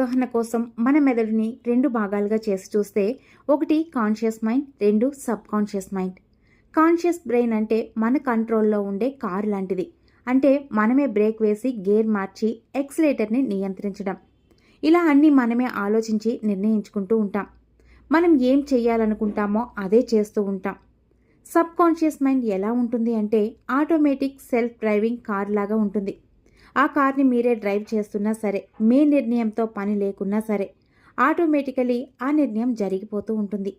అవగాహన కోసం మన మెదడుని రెండు భాగాలుగా చేసి చూస్తే ఒకటి కాన్షియస్ మైండ్ రెండు sub conscious mind conscious brain అంటే మన కంట్రోల్లో ఉండే కారు లాంటిది. అంటే మనమే బ్రేక్ వేసి గేర్ మార్చి ఎక్సిలేటర్ని నియంత్రించడం. ఇలా అన్నీ మనమే ఆలోచించి నిర్ణయించుకుంటూ ఉంటాం. మనం ఏం చేయాలనుకుంటామో అదే చేస్తూ ఉంటాం. సబ్ కాన్షియస్ మైండ్ ఎలా ఉంటుంది అంటే ఆటోమేటిక్ సెల్ఫ్ డ్రైవింగ్ కార్ లాగా ఉంటుంది. ఆ కార్ని మీరే డ్రైవ్ చేస్తున్నా సరే మీ నిర్ణయంతో పని లేకున్నా సరే ఆటోమేటికలీ ఆ నిర్ణయం జరిగిపోతూ ఉంటుంది.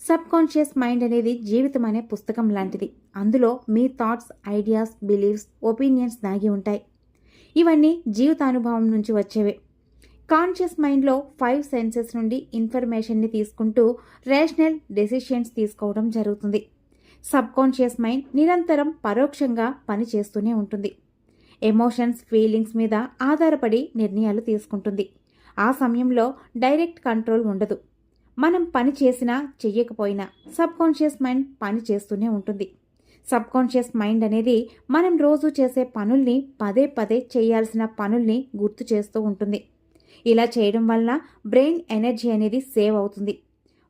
సబ్ కాన్షియస్ మైండ్ అనేది జీవితం అనే పుస్తకం లాంటిది. అందులో మీ థాట్స్ ఐడియాస్ బిలీవ్స్ ఒపీనియన్స్ దాగి ఉంటాయి. ఇవన్నీ జీవితానుభవం నుంచి వచ్చేవే. కాన్షియస్ మైండ్లో ఫైవ్ సెన్సెస్ నుండి ఇన్ఫర్మేషన్ని తీసుకుంటూ రేషనల్ డెసిషన్స్ తీసుకోవడం జరుగుతుంది. సబ్ కాన్షియస్ మైండ్ నిరంతరం పరోక్షంగా పనిచేస్తూనే ఉంటుంది. ఎమోషన్స్ ఫీలింగ్స్ మీద ఆధారపడి నిర్ణయాలు తీసుకుంటుంది. ఆ సమయంలో డైరెక్ట్ కంట్రోల్ ఉండదు. మనం పని చేసినా చెయ్యకపోయినా సబ్కాన్షియస్ మైండ్ పని చేస్తూనే ఉంటుంది. సబ్కాన్షియస్ మైండ్ అనేది మనం రోజు చేసే పనుల్ని పదే పదే చేయాల్సిన పనుల్ని గుర్తు చేస్తూ ఉంటుంది. ఇలా చేయడం వల్ల బ్రెయిన్ ఎనర్జీ అనేది సేవ్ అవుతుంది.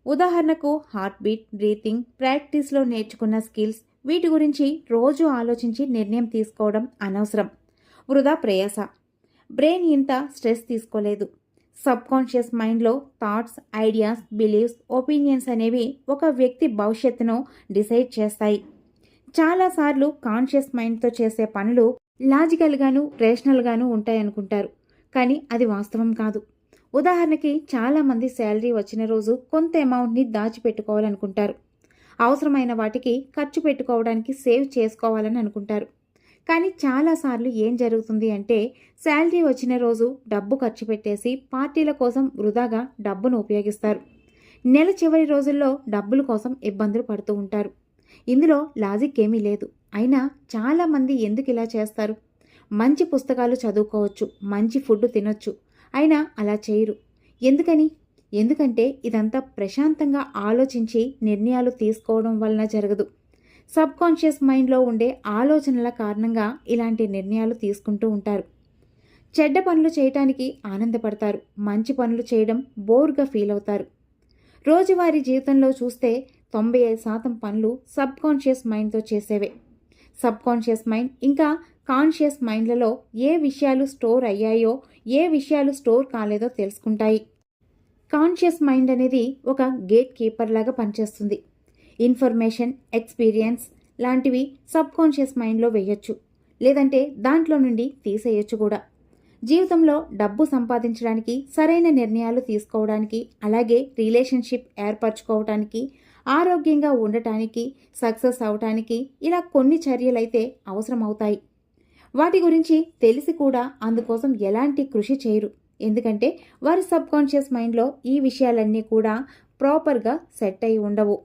ఉదాహరణకు హార్ట్ బీట్ బ్రీతింగ్ ప్రాక్టీస్లో నేర్చుకున్న స్కిల్స్ వీటి గురించి రోజు ఆలోచించి నిర్ణయం తీసుకోవడం అనవసరం. వృధా ప్రయాస. బ్రెయిన్ ఇంత స్ట్రెస్ తీసుకోలేదు. సబ్ కాన్షియస్ మైండ్లో థాట్స్ ఐడియాస్ బిలీవ్స్ ఒపీనియన్స్ అనేవి ఒక వ్యక్తి భవిష్యత్తును డిసైడ్ చేస్తాయి. చాలాసార్లు కాన్షియస్ మైండ్తో చేసే పనులు లాజికల్గాను రేషనల్గాను ఉంటాయనుకుంటారు. కానీ అది వాస్తవం కాదు. ఉదాహరణకి చాలామంది శాలరీ వచ్చిన రోజు కొంత అమౌంట్ని దాచిపెట్టుకోవాలనుకుంటారు. అవసరమైన వాటికి ఖర్చు పెట్టుకోవడానికి సేవ్ చేసుకోవాలని అనుకుంటారు. కానీ చాలాసార్లు ఏం జరుగుతుంది అంటే శాలరీ వచ్చిన రోజు డబ్బు ఖర్చు పెట్టేసి పార్టీల కోసం వృధాగా డబ్బును ఉపయోగిస్తారు. నెల చివరి రోజుల్లో డబ్బుల కోసం ఇబ్బందులు పడుతూ ఉంటారు. ఇందులో లాజిక్ ఏమీ లేదు. అయినా చాలామంది ఎందుకు ఇలా చేస్తారు? మంచి పుస్తకాలు చదువుకోవచ్చు మంచి ఫుడ్ తినొచ్చు అయినా అలా చేయరు. ఎందుకని? ఎందుకంటే ఇదంతా ప్రశాంతంగా ఆలోచించి నిర్ణయాలు తీసుకోవడం వలన జరగదు. సబ్ కాన్షియస్ మైండ్లో ఉండే ఆలోచనల కారణంగా ఇలాంటి నిర్ణయాలు తీసుకుంటూ ఉంటారు. చెడ్డ పనులు చేయటానికి ఆనందపడతారు. మంచి పనులు చేయడం బోర్గా ఫీల్ అవుతారు. రోజువారీ జీవితంలో చూస్తే తొంభై ఐదు శాతం పనులు సబ్ కాన్షియస్ మైండ్తో చేసేవే. సబ్ కాన్షియస్ మైండ్ ఇంకా కాన్షియస్ మైండ్లలో ఏ విషయాలు స్టోర్ అయ్యాయో ఏ విషయాలు స్టోర్ కాలేదో తెలుసుకుంటాయి. కాన్షియస్ మైండ్ అనేది ఒక గేట్ కీపర్ లాగా పనిచేస్తుంది. ఇన్ఫర్మేషన్ ఎక్స్పీరియన్స్ లాంటివి సబ్కాన్షియస్ మైండ్లో వేయొచ్చు. లేదంటే దాంట్లో నుండి తీసేయొచ్చు కూడా. జీవితంలో డబ్బు సంపాదించడానికి సరైన నిర్ణయాలు తీసుకోవడానికి అలాగే రిలేషన్షిప్ ఏర్పరచుకోవటానికి ఆరోగ్యంగా ఉండటానికి సక్సెస్ అవటానికి ఇలా కొన్ని చర్యలైతే అవసరమవుతాయి. వాటి గురించి తెలిసి కూడా అందుకోసం ఎలాంటి కృషి చేయరు. ఎందుకంటే వారి సబ్కాన్షియస్ మైండ్లో ఈ విషయాలన్నీ కూడా ప్రాపర్గా సెట్ అయి ఉండవు.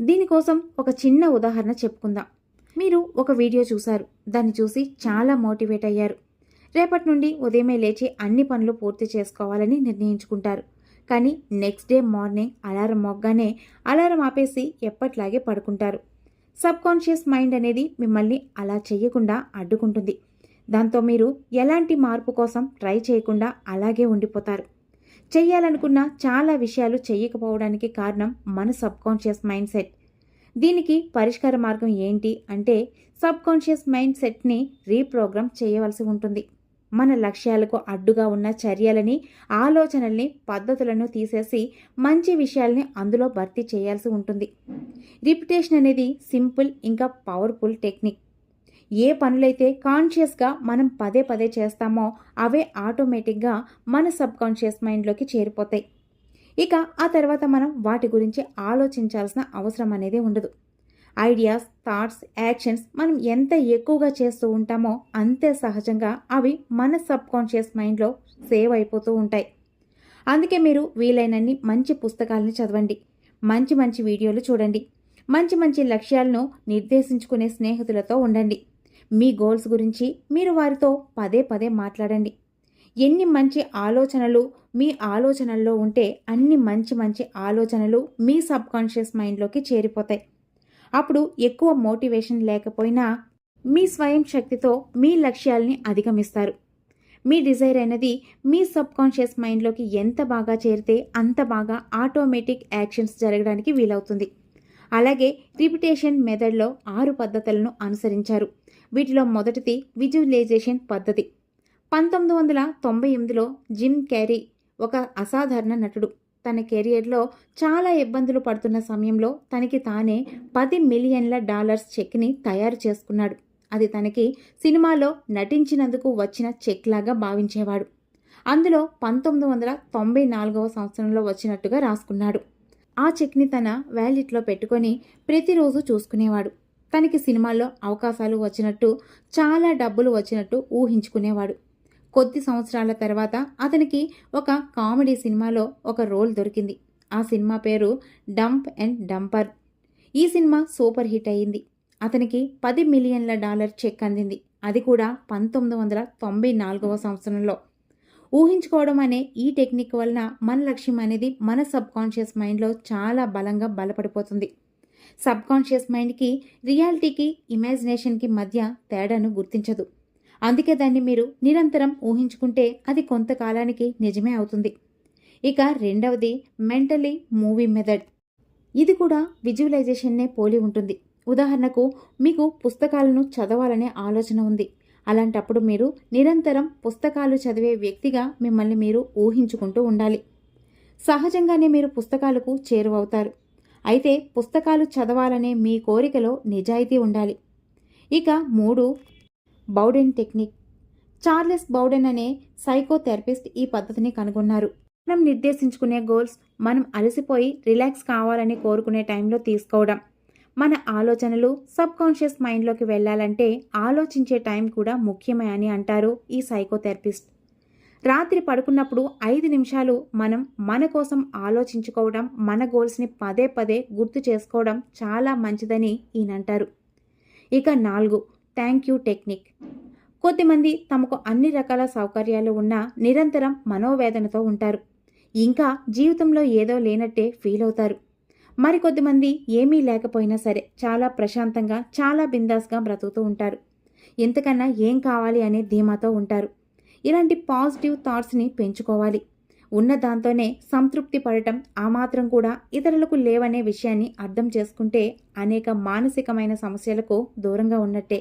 దీనికోసం ఒక చిన్న ఉదాహరణ చెప్పుకుందాం. మీరు ఒక వీడియో చూశారు. దాన్ని చూసి చాలా మోటివేట్ అయ్యారు. రేపటి నుండి ఉదయమే లేచి అన్ని పనులు పూర్తి చేసుకోవాలని నిర్ణయించుకుంటారు. కానీ నెక్స్ట్ డే మార్నింగ్ అలారం మొగ్గానే అలారం ఆపేసి ఎప్పట్లాగే పడుకుంటారు. సబ్ కాన్షియస్ మైండ్ అనేది మిమ్మల్ని అలా చేయకుండా అడ్డుకుంటుంది. దాంతో మీరు ఎలాంటి మార్పు కోసం ట్రై చేయకుండా అలాగే ఉండిపోతారు. చెయ్యాలనుకున్న చాలా విషయాలు చేయకపోవడానికి కారణం మన సబ్కాన్షియస్ మైండ్ సెట్ దీనికి పరిష్కార మార్గం ఏంటి అంటే సబ్ కాన్షియస్ మైండ్ సెట్ని రీప్రోగ్రామ్ చేయవలసి ఉంటుంది. మన లక్ష్యాలకు అడ్డుగా ఉన్న చర్యలని ఆలోచనల్ని పద్ధతులను తీసేసి మంచి విషయాల్ని అందులో భర్తీ చేయాల్సి ఉంటుంది. రిపిటేషన్ అనేది సింపుల్ ఇంకా పవర్ఫుల్ టెక్నిక్. ఏ పనులైతే కాన్షియస్గా మనం పదే పదే చేస్తామో అవే ఆటోమేటిక్గా మన సబ్ కాన్షియస్ మైండ్లోకి చేరిపోతాయి. ఇక ఆ తర్వాత మనం వాటి గురించి ఆలోచించాల్సిన అవసరం అనేది ఉండదు. ఐడియాస్ థాట్స్ యాక్షన్స్ మనం ఎంత ఎక్కువగా చేస్తూ ఉంటామో అంతే సహజంగా అవి మన సబ్ కాన్షియస్ మైండ్లో సేవ్ అయిపోతూ ఉంటాయి. అందుకే మీరు వీలైనన్ని మంచి పుస్తకాలను చదవండి. మంచి మంచి వీడియోలు చూడండి. మంచి మంచి లక్ష్యాలను నిర్దేశించుకునే స్నేహితులతో ఉండండి. మీ గోల్స్ గురించి మీరు వారితో పదే పదే మాట్లాడండి. ఎన్ని మంచి ఆలోచనలు మీ ఆలోచనల్లో ఉంటే అన్ని మంచి మంచి ఆలోచనలు మీ సబ్ కాన్షియస్ మైండ్లోకి చేరిపోతాయి. అప్పుడు ఎక్కువ మోటివేషన్ లేకపోయినా మీ స్వయం శక్తితో మీ లక్ష్యాల్ని అధిగమిస్తారు. మీ డిజైర్ అనేది మీ సబ్ కాన్షియస్ మైండ్లోకి ఎంత బాగా చేరితే అంత బాగా ఆటోమేటిక్ యాక్షన్స్ జరగడానికి వీలవుతుంది. అలాగే రిపిటేషన్ మెథడ్లో ఆరు పద్ధతులను అనుసరించారు. వీటిలో మొదటిది విజువలైజేషన్ పద్ధతి. పంతొమ్మిది వందల తొంభై ఎనిమిదిలో జిమ్ క్యారీ ఒక అసాధారణ నటుడు. తన కెరియర్లో చాలా ఇబ్బందులు పడుతున్న సమయంలో తనకి తానే పది మిలియన్ల డాలర్స్ చెక్ని తయారు చేసుకున్నాడు. అది తనకి సినిమాలో నటించినందుకు వచ్చిన చెక్ లాగా భావించేవాడు. అందులో పంతొమ్మిది వందల తొంభై నాలుగవ సంవత్సరంలో వచ్చినట్టుగా రాసుకున్నాడు. ఆ చెక్ని తన వ్యాలెట్లో పెట్టుకొని ప్రతిరోజు చూసుకునేవాడు. తనకి సినిమాల్లో అవకాశాలు వచ్చినట్టు చాలా డబ్బులు వచ్చినట్టు ఊహించుకునేవాడు. కొద్ది సంవత్సరాల తర్వాత అతనికి ఒక కామెడీ సినిమాలో ఒక రోల్ దొరికింది. ఆ సినిమా పేరు డంప్ అండ్ డంపర్. ఈ సినిమా సూపర్ హిట్ అయింది అతనికి పది మిలియన్ల డాలర్ చెక్ అందింది. అది కూడా పంతొమ్మిది వందల తొంభై నాలుగవ సంవత్సరంలో. ఊహించుకోవడం అనే ఈ టెక్నిక్ వలన మన లక్ష్యం అనేది మన సబ్ కాన్షియస్ మైండ్లో చాలా బలంగా బలపడిపోతుంది. సబ్కాన్షియస్ మైండ్కి రియాలిటీకి ఇమాజినేషన్కి మధ్య తేడాను గుర్తించదు. అందుకే దాన్ని మీరు నిరంతరం ఊహించుకుంటే అది కొంతకాలానికి నిజమే అవుతుంది. ఇక రెండవది మెంటలీ మూవీ మెథడ్. ఇది కూడా విజువలైజేషన్నే పోలి ఉంటుంది. ఉదాహరణకు మీకు పుస్తకాలను చదవాలనే ఆలోచన ఉంది. అలాంటప్పుడు మీరు నిరంతరం పుస్తకాలు చదివే వ్యక్తిగా మిమ్మల్ని మీరు ఊహించుకుంటూ ఉండాలి. సహజంగానే మీరు పుస్తకాలకు చేరువవుతారు. అయితే పుస్తకాలు చదవాలనే మీ కోరికలో నిజాయితీ ఉండాలి. ఇక మూడు బౌడెన్ టెక్నిక్. చార్లెస్ బౌడెన్ అనే సైకోథెరపిస్ట్ ఈ పద్ధతిని కనుగొన్నారు. మనం నిర్దేశించుకునే గోల్స్ మనం అలసిపోయి రిలాక్స్ కావాలని కోరుకునే టైంలో తీసుకోవడం. మన ఆలోచనలు సబ్ కాన్షియస్ మైండ్లోకి వెళ్ళాలంటే ఆలోచించే టైం కూడా ముఖ్యమే అని అంటారు ఈ సైకోథెరపిస్ట్. రాత్రి పడుకున్నప్పుడు ఐదు నిమిషాలు మనం మన కోసం ఆలోచించుకోవడం మన గోల్స్ని పదే పదే గుర్తు చేసుకోవడం చాలా మంచిదని ఈయనంటారు. ఇక నాలుగు. Thank you technique. కొద్దిమంది తమకు అన్ని రకాల సౌకర్యాలు ఉన్నా నిరంతరం మనోవేదనతో ఉంటారు. ఇంకా జీవితంలో ఏదో లేనట్టే ఫీల్ అవుతారు. మరికొద్దిమంది ఏమీ లేకపోయినా సరే చాలా ప్రశాంతంగా చాలా బిందాస్గా బ్రతుకుతూ ఉంటారు. ఎంతకన్నా ఏం కావాలి అనే ధీమాతో ఉంటారు. ఇలాంటి పాజిటివ్ థాట్స్ని పెంచుకోవాలి. ఉన్న దాంతోనే సంతృప్తి పడటం ఆ మాత్రం కూడా ఇతరులకు లేవనే విషయాన్ని అర్థం చేసుకుంటే అనేక మానసికమైన సమస్యలకు దూరంగా ఉన్నట్టే.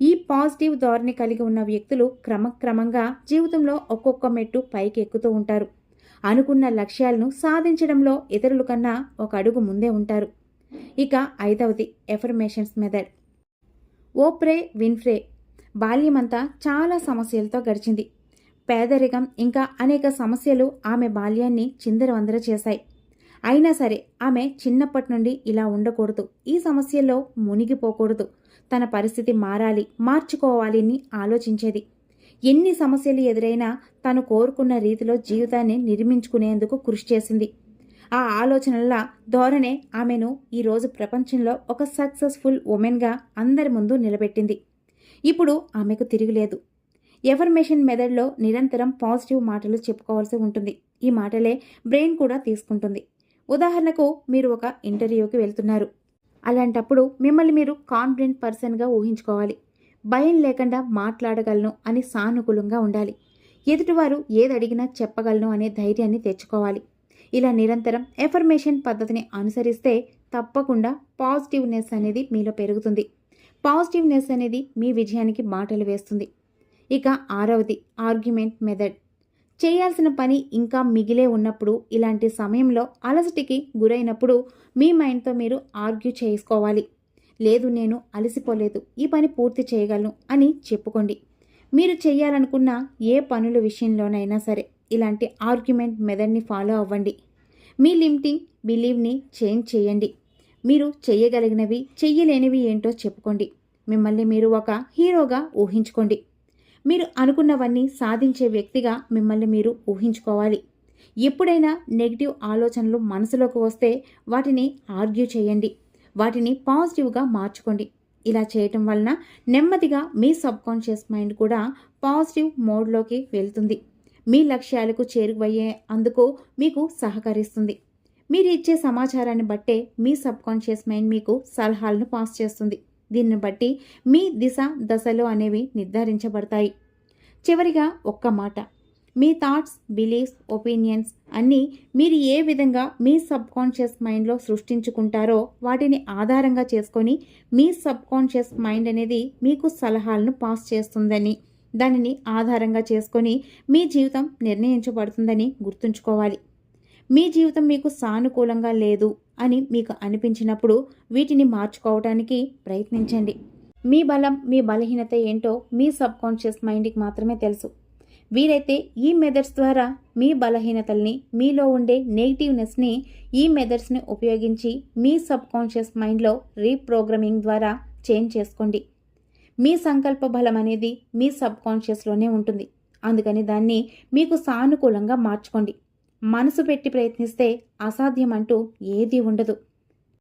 ఈ పాజిటివ్ ధోరణి కలిగి ఉన్న వ్యక్తులు క్రమక్రమంగా జీవితంలో ఒక్కొక్క మెట్టు పైకి ఎక్కుతూ ఉంటారు. అనుకున్న లక్ష్యాలను సాధించడంలో ఇతరుల కన్నా ఒక అడుగు ముందే ఉంటారు. ఇక ఐదవది ఎఫర్మేషన్స్ మెథడ్ ఓప్రే విన్ఫ్రే బాల్యమంతా చాలా సమస్యలతో గడిచింది. పేదరికం ఇంకా అనేక సమస్యలు ఆమె బాల్యాన్ని చిందరవందర చేశాయి. అయినా సరే ఆమె చిన్నప్పటి నుండి ఇలా ఉండకూడదు. ఈ సమస్యల్లో మునిగిపోకూడదు. తన పరిస్థితి మారాలి మార్చుకోవాలి అని ఆలోచించేది. ఎన్ని సమస్యలు ఎదురైనా తను కోరుకున్న రీతిలో జీవితాన్ని నిర్మించుకునేందుకు కృషి చేసింది. ఆ ఆలోచనల ధోరణే ఆమెను ఈరోజు ప్రపంచంలో ఒక సక్సెస్ఫుల్ ఉమెన్గా అందరి ముందు నిలబెట్టింది. ఇప్పుడు ఆమెకు తిరిగిలేదు ఎఫర్మేషన్ మెథడ్లో నిరంతరం పాజిటివ్ మాటలు చెప్పుకోవాల్సి ఉంటుంది. ఈ మాటలే బ్రెయిన్ కూడా తీసుకుంటుంది. ఉదాహరణకు మీరు ఒక ఇంటర్వ్యూకి వెళ్తున్నారు. అలాంటప్పుడు మిమ్మల్ని మీరు కాన్ఫిడెంట్ పర్సన్గా ఊహించుకోవాలి. భయం లేకుండా మాట్లాడగలను అని సానుకూలంగా ఉండాలి. ఎదుటివారు ఏది అడిగినా చెప్పగలను అనే ధైర్యాన్ని తెచ్చుకోవాలి. ఇలా నిరంతరం ఎఫర్మేషన్ పద్ధతిని అనుసరిస్తే తప్పకుండా పాజిటివ్నెస్ అనేది మీలో పెరుగుతుంది. పాజిటివ్నెస్ అనేది మీ విజయానికి మాటలు వేస్తుంది. ఇక ఆరవది ఆర్గ్యుమెంట్ మెథడ్. చేయాల్సిన పని ఇంకా మిగిలే ఉన్నప్పుడు ఇలాంటి సమయంలో అలసటికి గురైనప్పుడు మీ మైండ్తో మీరు ఆర్గ్యూ చేసుకోవాలి. లేదు నేను అలసిపోలేదు ఈ పని పూర్తి చేయగలను అని చెప్పుకోండి. మీరు చేయాలనుకున్న ఏ పనుల విషయంలోనైనా సరే ఇలాంటి ఆర్గ్యుమెంట్ మెథడ్ని ఫాలో అవ్వండి. మీ లిమిటింగ్ బిలీవ్ని చేంజ్ చేయండి. మీరు చేయగలిగినవి చెయ్యలేనివి ఏంటో చెప్పుకోండి. మిమ్మల్ని మీరు ఒక హీరోగా ఊహించుకోండి. మీరు అనుకున్నవన్నీ సాధించే వ్యక్తిగా మిమ్మల్ని మీరు ఊహించుకోవాలి. ఎప్పుడైనా నెగిటివ్ ఆలోచనలు మనసులోకి వస్తే వాటిని ఆర్గ్యూ చేయండి. వాటిని పాజిటివ్గా మార్చుకోండి. ఇలా చేయటం వలన నెమ్మదిగా మీ సబ్కాన్షియస్ మైండ్ కూడా పాజిటివ్ మోడ్లోకి వెళ్తుంది. మీ లక్ష్యాలకు చేరువయ్యే అందుకు మీకు సహకరిస్తుంది. మీరు ఇచ్చే సమాచారాన్ని బట్టే మీ సబ్కాన్షియస్ మైండ్ మీకు సలహాలను పాస్ చేస్తుంది. దీన్ని బట్టి మీ దిశ దశలు అనేవి నిర్ధారించబడతాయి. చివరిగా ఒక్క మాట. మీ థాట్స్ బిలీఫ్స్ ఒపీనియన్స్ అన్నీ మీరు ఏ విధంగా మీ సబ్ కాన్షియస్ మైండ్లో సృష్టించుకుంటారో వాటిని ఆధారంగా చేసుకొని మీ సబ్ కాన్షియస్ మైండ్ అనేది మీకు సలహాలను పాస్ చేస్తుందని దానిని ఆధారంగా చేసుకొని మీ జీవితం నిర్ణయించబడుతుందని గుర్తుంచుకోవాలి. మీ జీవితం మీకు సానుకూలంగా లేదు అని మీకు అనిపించినప్పుడు వీటిని మార్చుకోవటానికి ప్రయత్నించండి. మీ బలం మీ బలహీనత ఏంటో మీ సబ్ కాన్షియస్ మైండ్కి మాత్రమే తెలుసు. వీరైతే ఈ మెథడ్స్ ద్వారా మీ బలహీనతల్ని మీలో ఉండే నెగిటివ్నెస్ని ఈ మెథడ్స్ని ఉపయోగించి మీ సబ్ కాన్షియస్ మైండ్లో రీప్రోగ్రామింగ్ ద్వారా చేంజ్ చేసుకోండి. మీ సంకల్ప బలం అనేది మీ సబ్ కాన్షియస్లోనే ఉంటుంది. అందుకని దాన్ని మీకు సానుకూలంగా మార్చుకోండి. మనసు పెట్టి ప్రయత్నిస్తే అసాధ్యం అంటూ ఏదీ ఉండదు.